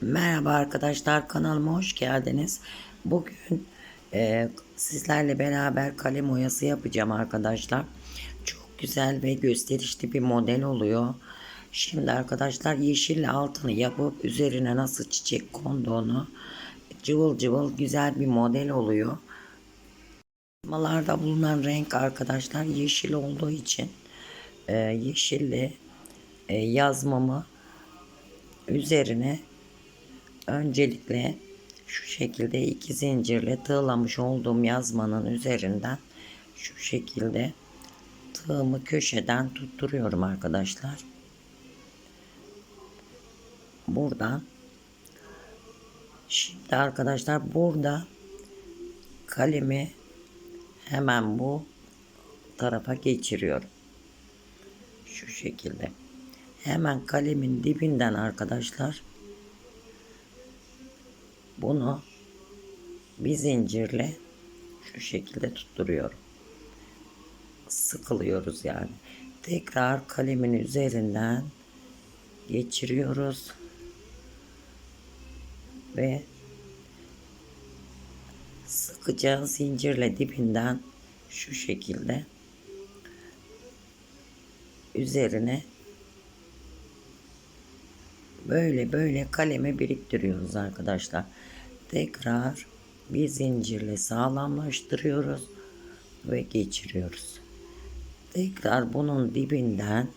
Merhaba arkadaşlar kanalıma hoş geldiniz. Bugün e, sizlerle beraber kalem oyası yapacağım arkadaşlar. Çok güzel ve gösterişli bir model oluyor. Şimdi arkadaşlar yeşille altını yapıp üzerine nasıl çiçek konduğunu cıvıl cıvıl güzel bir model oluyor. Yazmalarda bulunan renk arkadaşlar yeşil olduğu için e, yeşilli e, yazmamı üzerine öncelikle şu şekilde iki zincirle tığlamış olduğum yazmanın üzerinden şu şekilde tığımı köşeden tutturuyorum arkadaşlar. Buradan şimdi arkadaşlar burada kalemi hemen bu tarafa geçiriyorum. Şu şekilde. Hemen kalemin dibinden arkadaşlar bunu bir zincirle şu şekilde tutturuyorum. Sıkılıyoruz yani. Tekrar kalemin üzerinden geçiriyoruz. Ve sıkıca zincirle dibinden şu şekilde üzerine böyle böyle kaleme biriktiriyoruz arkadaşlar. Tekrar bir zincirle sağlamlaştırıyoruz ve geçiriyoruz. Tekrar bunun dibinden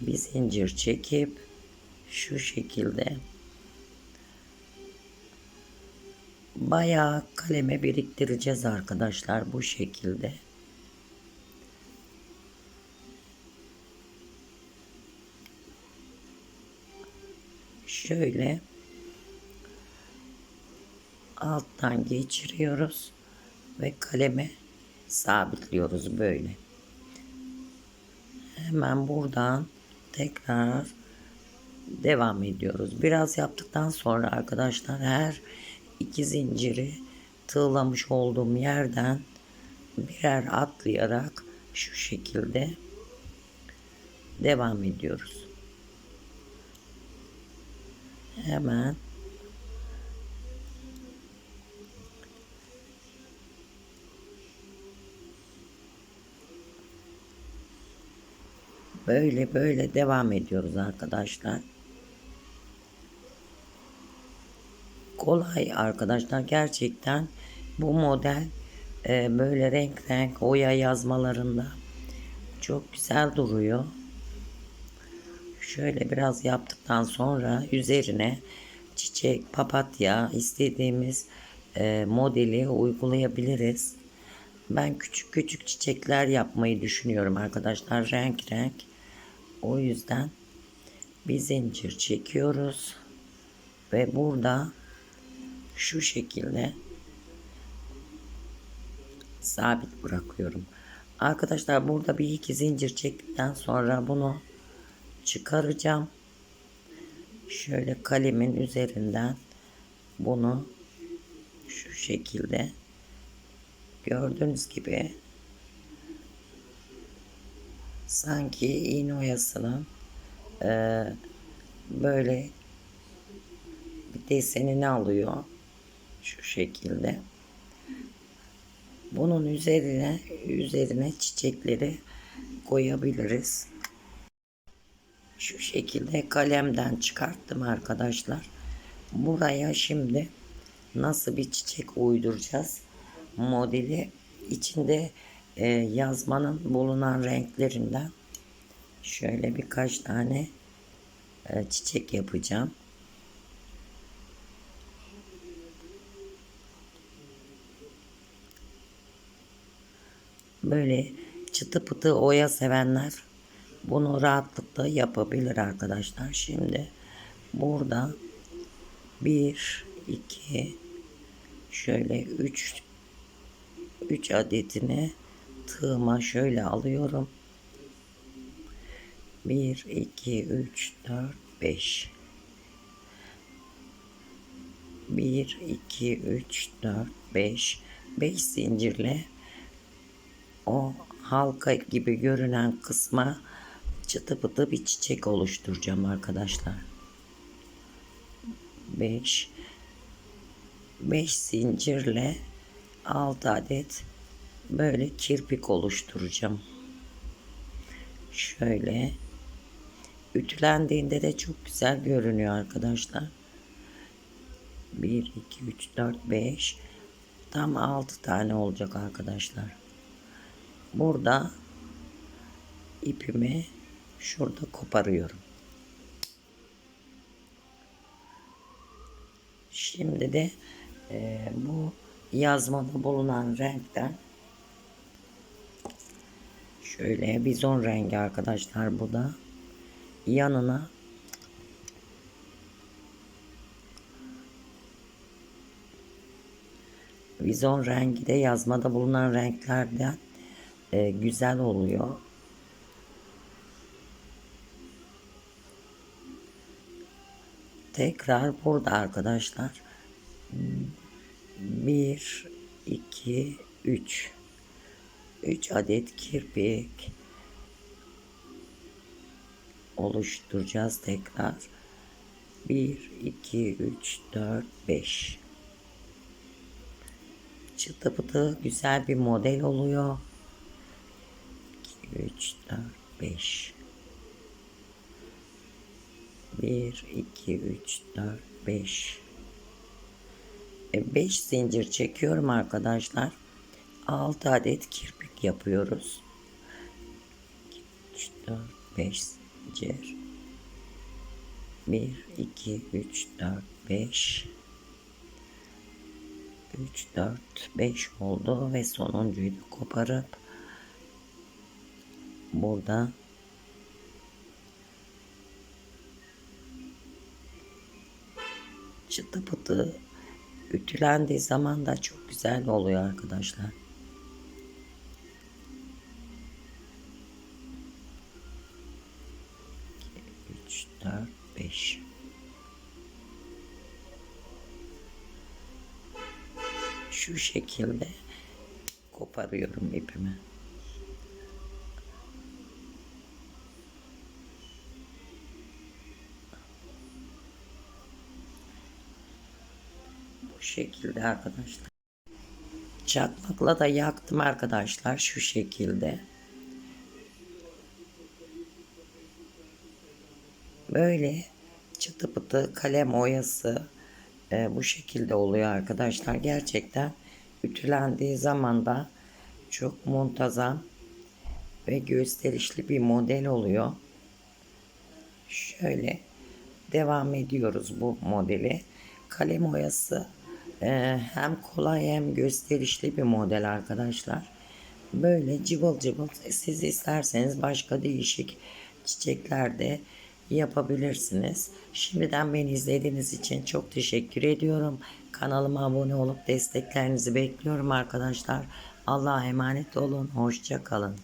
bir zincir çekip şu şekilde bayağı kaleme biriktireceğiz arkadaşlar bu şekilde. Şöyle alttan geçiriyoruz ve kaleme sabitliyoruz böyle. Hemen buradan tekrar devam ediyoruz. Biraz yaptıktan sonra arkadaşlar her iki zinciri tığlamış olduğum yerden birer atlayarak şu şekilde devam ediyoruz. Hemen böyle böyle devam ediyoruz arkadaşlar. Kolay arkadaşlar gerçekten bu model e, böyle renk renk oya yazmalarında çok güzel duruyor. Şöyle biraz yaptıktan sonra üzerine çiçek, papatya istediğimiz e, modeli uygulayabiliriz. Ben küçük küçük çiçekler yapmayı düşünüyorum arkadaşlar. Renk renk. O yüzden bir zincir çekiyoruz. Ve burada şu şekilde sabit bırakıyorum. Arkadaşlar burada bir iki zincir çektikten sonra bunu çıkaracağım. Şöyle kalemin üzerinden bunu şu şekilde gördüğünüz gibi sanki iğne oyasının e, böyle bir desenini alıyor şu şekilde bunun üzerine üzerine çiçekleri koyabiliriz şu şekilde kalemden çıkarttım arkadaşlar. Buraya şimdi nasıl bir çiçek uyduracağız? Modeli içinde e, yazmanın bulunan renklerinden şöyle birkaç tane e, çiçek yapacağım. Böyle çıtı pıtı oya sevenler bunu rahatlıkla yapabilir arkadaşlar. Şimdi burada bir iki şöyle üç üç adetini tığıma şöyle alıyorum. Bir iki üç dört beş bir iki üç dört beş beş zincirle o halka gibi görünen kısma çıtı pıtı bir çiçek oluşturacağım arkadaşlar. 5 5 zincirle 6 adet böyle kirpik oluşturacağım. Şöyle ütülendiğinde de çok güzel görünüyor arkadaşlar. 1 2 3 4 5 tam 6 tane olacak arkadaşlar. Burada ipimi şurada koparıyorum. Şimdi de e, bu yazmada bulunan renkten şöyle bizon rengi arkadaşlar bu da yanına Vizon rengi de yazmada bulunan renklerden e, güzel oluyor. Tekrar burada arkadaşlar. 1 2 3 3 adet kirpik oluşturacağız tekrar. 1 2 3 4 5 çıtı pıtı güzel bir model oluyor. 2, 3, 4, 5. 1, 2, 3, 4, 5. 5 zincir çekiyorum arkadaşlar. 6 adet kirpik yapıyoruz. 2, 3, 4, 5 zincir. 1, 2, 3, 4, 5. 3, 4, 5 oldu ve sonuncuyu da koparıp burada çıtı pıtı ütülendiği zaman da çok güzel oluyor arkadaşlar. Üç, dört, beş. şu şekilde koparıyorum ipimi. Şekilde arkadaşlar. Çakmakla da yaktım arkadaşlar şu şekilde. Böyle çıtı pıtı kalem oyası e, bu şekilde oluyor arkadaşlar. Gerçekten ütülendiği zaman da çok muntazam ve gösterişli bir model oluyor. Şöyle devam ediyoruz bu modeli. Kalem oyası e, hem kolay hem gösterişli bir model arkadaşlar. Böyle cıvıl cıvıl siz isterseniz başka değişik çiçeklerde yapabilirsiniz. Şimdiden beni izlediğiniz için çok teşekkür ediyorum. Kanalıma abone olup desteklerinizi bekliyorum arkadaşlar. Allah'a emanet olun. Hoşça kalın.